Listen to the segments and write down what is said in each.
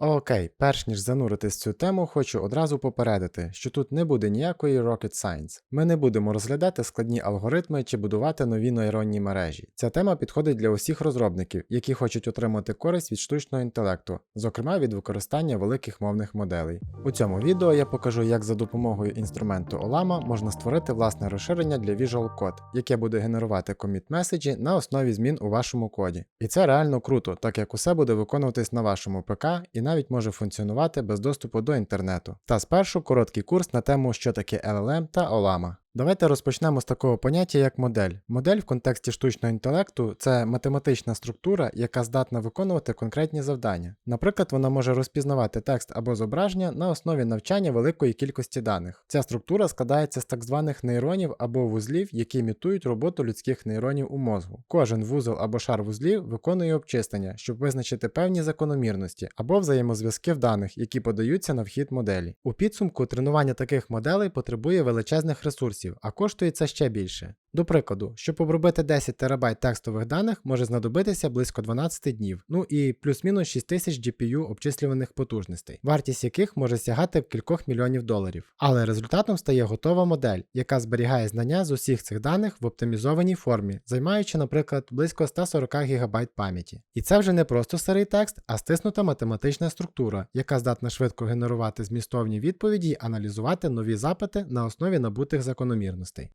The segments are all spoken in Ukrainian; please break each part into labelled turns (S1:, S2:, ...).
S1: Окей, перш ніж зануритись в цю тему, хочу одразу попередити, що тут не буде ніякої rocket science. Ми не будемо розглядати складні алгоритми чи будувати нові нейронні мережі. Ця тема підходить для усіх розробників, які хочуть отримати користь від штучного інтелекту, зокрема від використання великих мовних моделей. У цьому відео я покажу, як за допомогою інструменту Olama можна створити власне розширення для Visual Code, яке буде генерувати коміт меседжі на основі змін у вашому коді. І це реально круто, так як усе буде виконуватись на вашому ПК і навіть може функціонувати без доступу до інтернету. Та спершу короткий курс на тему, що таке LLM та Olama. Давайте розпочнемо з такого поняття як модель. Модель в контексті штучного інтелекту це математична структура, яка здатна виконувати конкретні завдання. Наприклад, вона може розпізнавати текст або зображення на основі навчання великої кількості даних. Ця структура складається з так званих нейронів або вузлів, які імітують роботу людських нейронів у мозку. Кожен вузол або шар вузлів виконує обчислення, щоб визначити певні закономірності або взаємозв'язки в даних, які подаються на вхід моделі. У підсумку тренування таких моделей потребує величезних ресурсів, а коштує це ще більше. До прикладу, щоб обробити 10 терабайт текстових даних, може знадобитися близько 12 днів, ну і плюс-мінус 6000 GPU обчислюваних потужностей, вартість яких може сягати кількох мільйонів доларів. Але результатом стає готова модель, яка зберігає знання з усіх цих даних в оптимізованій формі, займаючи, наприклад, близько 140 ГБ пам'яті. І це вже не просто старий текст, а стиснута математична структура, яка здатна швидко генерувати змістовні відповіді й аналізувати нові запити на основі набутих закономірностей.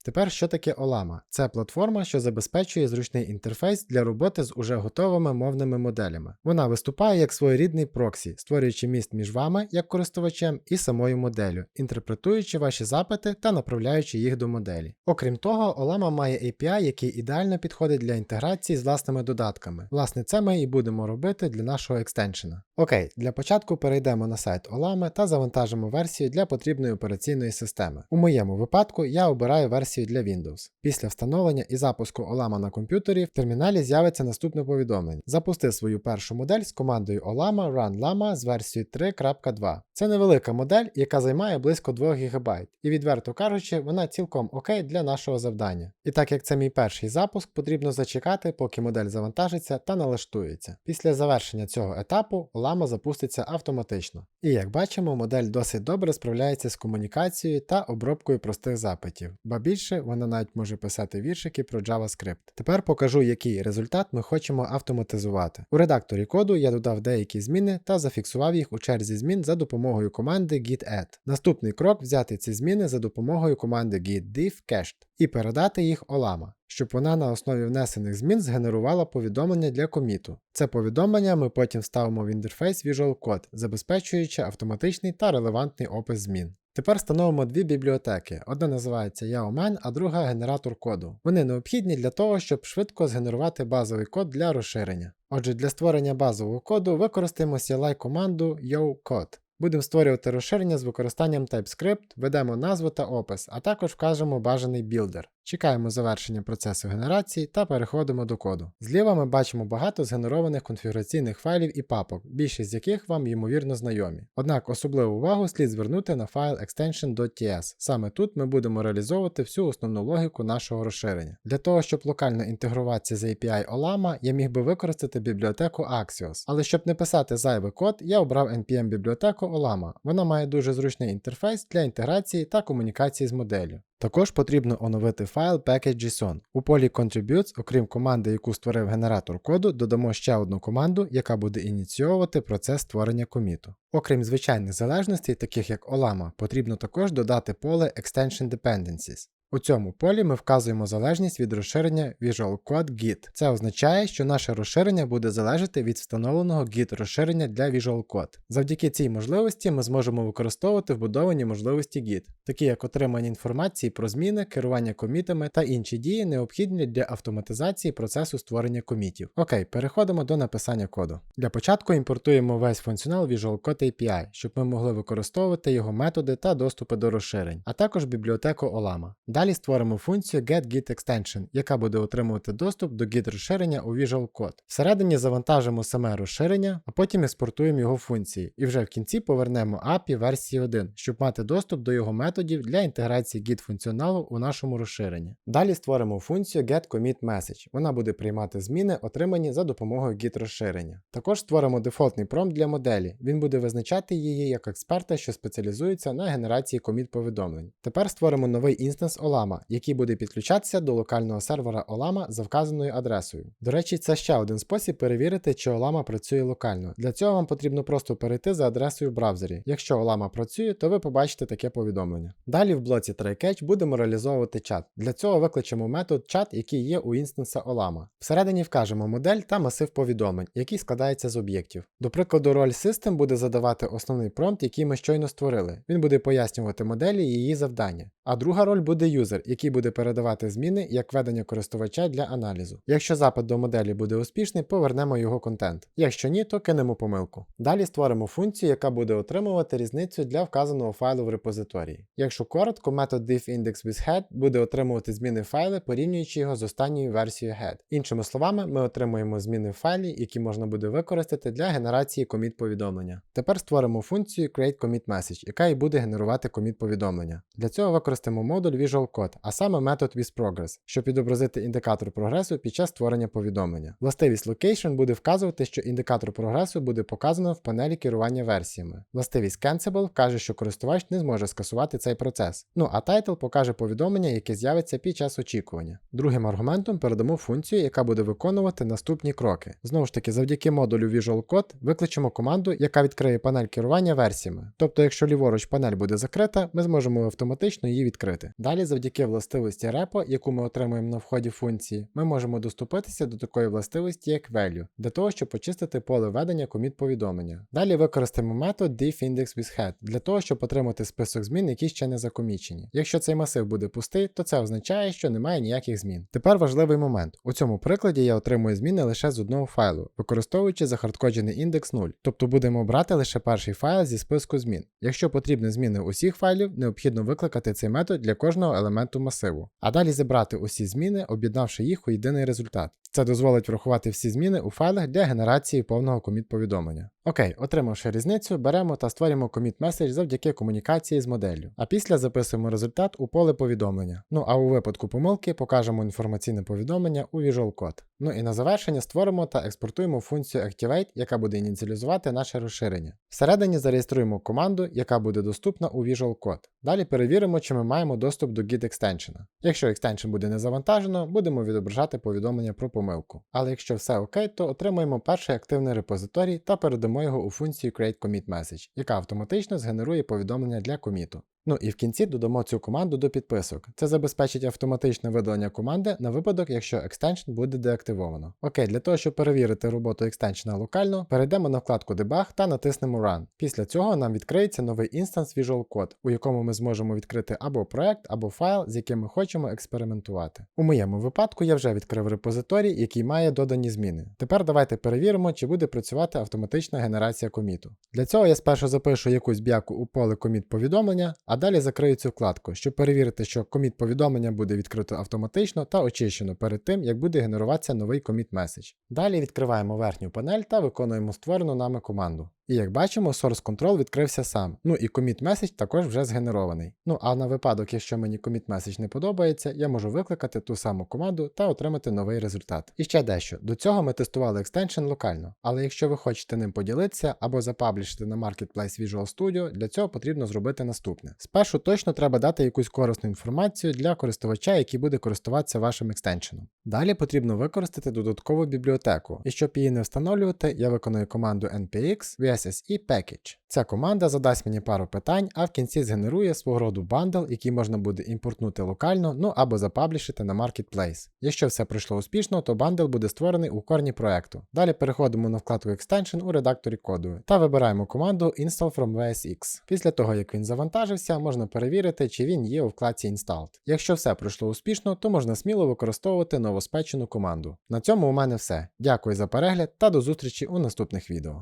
S1: Тепер що таке OLAMA? Це платформа, що забезпечує зручний інтерфейс для роботи з уже готовими мовними моделями. Вона виступає як своєрідний проксі, створюючи міст між вами, як користувачем, і самою моделлю, інтерпретуючи ваші запити та направляючи їх до моделі. Окрім того, Olama має API, який ідеально підходить для інтеграції з власними додатками. Власне, це ми і будемо робити для нашого екстеншена. Окей, для початку перейдемо на сайт Olama та завантажимо версію для потрібної операційної системи. У моєму випадку я обираю версію для Windows. Після встановлення і запуску Olama на комп'ютері в терміналі з'явиться наступне повідомлення: Запусти свою першу модель з командою Olama Run Llama з версією 3.2. Це невелика модель, яка займає близько 2 ГБ, і відверто кажучи, вона цілком окей для нашого завдання. І так як це мій перший запуск, потрібно зачекати, поки модель завантажиться та налаштується. Після завершення цього етапу Olama запуститься автоматично. І як бачимо, модель досить добре справляється з комунікацією та обробкою простих запитів, ба більше вона навіть може писати віршики про JavaScript. Тепер покажу, який результат ми хочемо автоматизувати. У редакторі коду я додав деякі зміни та зафіксував їх у черзі змін за допомогою команди git-add. Наступний крок взяти ці зміни за допомогою команди git-diff cached і передати їх Olama, щоб вона на основі внесених змін згенерувала повідомлення для коміту. Це повідомлення ми потім вставимо в інтерфейс Visual Code, забезпечуючи автоматичний та релевантний опис змін. Тепер встановимо дві бібліотеки. Одна називається YaoMan, а друга генератор коду. Вони необхідні для того, щоб швидко згенерувати базовий код для розширення. Отже, для створення базового коду використаємо CLI команду YoCode. Будемо створювати розширення з використанням TypeScript, ведемо назву та опис, а також вкажемо бажаний білдер. Чекаємо завершення процесу генерації та переходимо до коду. Зліва ми бачимо багато згенерованих конфігураційних файлів і папок, більшість з яких вам ймовірно знайомі. Однак особливу увагу слід звернути на файл extension.ts. Саме тут ми будемо реалізовувати всю основну логіку нашого розширення. Для того, щоб локально інтегруватися з API Olama, я міг би використати бібліотеку Axios. Але щоб не писати зайвий код, я обрав npm бібліотеку Olama. Вона має дуже зручний інтерфейс для інтеграції та комунікації з моделлю. Також потрібно оновити файл package.json. У полі Contributes, окрім команди, яку створив генератор коду, додамо ще одну команду, яка буде ініціювати процес створення коміту. Окрім звичайних залежностей, таких як Olama, потрібно також додати поле Extension Dependencies. У цьому полі ми вказуємо залежність від розширення Visual Code Git. Це означає, що наше розширення буде залежати від встановленого Git розширення для Visual Code. Завдяки цій можливості ми зможемо використовувати вбудовані можливості Git, такі як отримання інформації про зміни, керування комітами та інші дії, необхідні для автоматизації процесу створення комітів. Окей, переходимо до написання коду. Для початку імпортуємо весь функціонал Visual Code API, щоб ми могли використовувати його методи та доступи до розширень, а також бібліотеку Olama. Далі створимо функцію getGitExtension, яка буде отримувати доступ до git розширення у Visual Code. Всередині завантажимо саме розширення, а потім експортуємо його функції, і вже в кінці повернемо API версії 1, щоб мати доступ до його методів для інтеграції git функціоналу у нашому розширенні. Далі створимо функцію getCommitMessage. Вона буде приймати зміни, отримані за допомогою git розширення. Також створимо дефолтний промпт для моделі. Він буде визначати її як експерта, що спеціалізується на генерації коміт повідомлень. Тепер створимо новий інстанс Olama, який буде підключатися до локального сервера Olama за вказаною адресою. До речі, це ще один спосіб перевірити, чи Olama працює локально. Для цього вам потрібно просто перейти за адресою в браузері. Якщо Olama працює, то ви побачите таке повідомлення. Далі в блоці TryCatch будемо реалізовувати чат. Для цього викличемо метод чат, який є у інстанса Olama. Всередині вкажемо модель та масив повідомлень, який складається з об'єктів. До прикладу, роль System буде задавати основний промпт, який ми щойно створили. Він буде пояснювати моделі і її завдання. А друга роль буде юзер, який буде передавати зміни як ведення користувача для аналізу. Якщо запит до моделі буде успішний, повернемо його контент. Якщо ні, то кинемо помилку. Далі створимо функцію, яка буде отримувати різницю для вказаного файлу в репозиторії. Якщо коротко, метод diffIndexWithHead буде отримувати зміни файли, порівнюючи його з останньою версією head. Іншими словами, ми отримуємо зміни в файлі, які можна буде використати для генерації коміт повідомлення. Тепер створимо функцію createCommitMessage, яка і буде генерувати коміт повідомлення. Для цього використаємо модуль Visual Code, а саме метод WithProgress, щоб відобразити індикатор прогресу під час створення повідомлення. Властивість Location буде вказувати, що індикатор прогресу буде показано в панелі керування версіями. Властивість Cancelable вкаже, що користувач не зможе скасувати цей процес. Ну а Title покаже повідомлення, яке з'явиться під час очікування. Другим аргументом передамо функцію, яка буде виконувати наступні кроки. Знову ж таки, завдяки модулю Visual Code викличемо команду, яка відкриє панель керування версіями. Тобто, якщо ліворуч панель буде закрита, ми зможемо автоматично її відкрити. Далі, завдяки властивості репо, яку ми отримуємо на вході функції, ми можемо доступитися до такої властивості, як value, для того, щоб почистити поле ведення коміт повідомлення. Далі використаємо метод diffIndexWithHead для того, щоб отримати список змін, які ще не закомічені. Якщо цей масив буде пустий, то це означає, що немає ніяких змін. Тепер важливий момент. У цьому прикладі я отримую зміни лише з одного файлу, використовуючи захардкоджений індекс 0. Тобто будемо брати лише перший файл зі списку змін. Якщо потрібні зміни усіх файлів, необхідно викликати цей метод для кожного елементу масиву, а далі зібрати усі зміни, об'єднавши їх у єдиний результат. Це дозволить врахувати всі зміни у файлах для генерації повного коміт повідомлення. Окей, отримавши різницю, беремо та створюємо commit message завдяки комунікації з моделлю. А після записуємо результат у поле повідомлення. Ну а у випадку помилки покажемо інформаційне повідомлення у Visual Code. Ну і на завершення створимо та експортуємо функцію Activate, яка буде ініціалізувати наше розширення. Всередині зареєструємо команду, яка буде доступна у Visual Code. Далі перевіримо, чи ми маємо доступ до Git екстеншена. Якщо екстеншн буде не завантажено, будемо відображати повідомлення про помилку. Але якщо все окей, то отримаємо перший активний репозиторій та передамо його у функцію createCommitMessage, яка автоматично згенерує повідомлення для коміту. Ну і в кінці додамо цю команду до підписок. Це забезпечить автоматичне видалення команди на випадок, якщо екстеншн буде деактивовано. Окей, для того, щоб перевірити роботу екстеншна локально, перейдемо на вкладку Debug та натиснемо Run. Після цього нам відкриється новий інстанс Visual Code, у якому ми зможемо відкрити або проект, або файл, з яким ми хочемо експериментувати. У моєму випадку я вже відкрив репозиторій, який має додані зміни. Тепер давайте перевіримо, чи буде працювати автоматична генерація коміту. Для цього я спершу запишу якусь б'яку у поле коміт повідомлення а далі закрию цю вкладку, щоб перевірити, що коміт повідомлення буде відкрито автоматично та очищено перед тим, як буде генеруватися новий коміт меседж. Далі відкриваємо верхню панель та виконуємо створену нами команду. І як бачимо, Source Control відкрився сам. Ну і commit message також вже згенерований. Ну а на випадок, якщо мені commit message не подобається, я можу викликати ту саму команду та отримати новий результат. І ще дещо. До цього ми тестували екстеншн локально, але якщо ви хочете ним поділитися або запаблішити на Marketplace Visual Studio, для цього потрібно зробити наступне. Спершу точно треба дати якусь корисну інформацію для користувача, який буде користуватися вашим екстеншеном. Далі потрібно використати додаткову бібліотеку, і щоб її не встановлювати, я виконую команду npx VSSE Package. Ця команда задасть мені пару питань, а в кінці згенерує свого роду бандл, який можна буде імпортнути локально, ну або запаблішити на Marketplace. Якщо все пройшло успішно, то бандл буде створений у корні проекту. Далі переходимо на вкладку Extension у редакторі коду та вибираємо команду Install from VSX. Після того, як він завантажився, можна перевірити, чи він є у вкладці Installed. Якщо все пройшло успішно, то можна сміло використовувати новоспечену команду. На цьому у мене все. Дякую за перегляд та до зустрічі у наступних відео.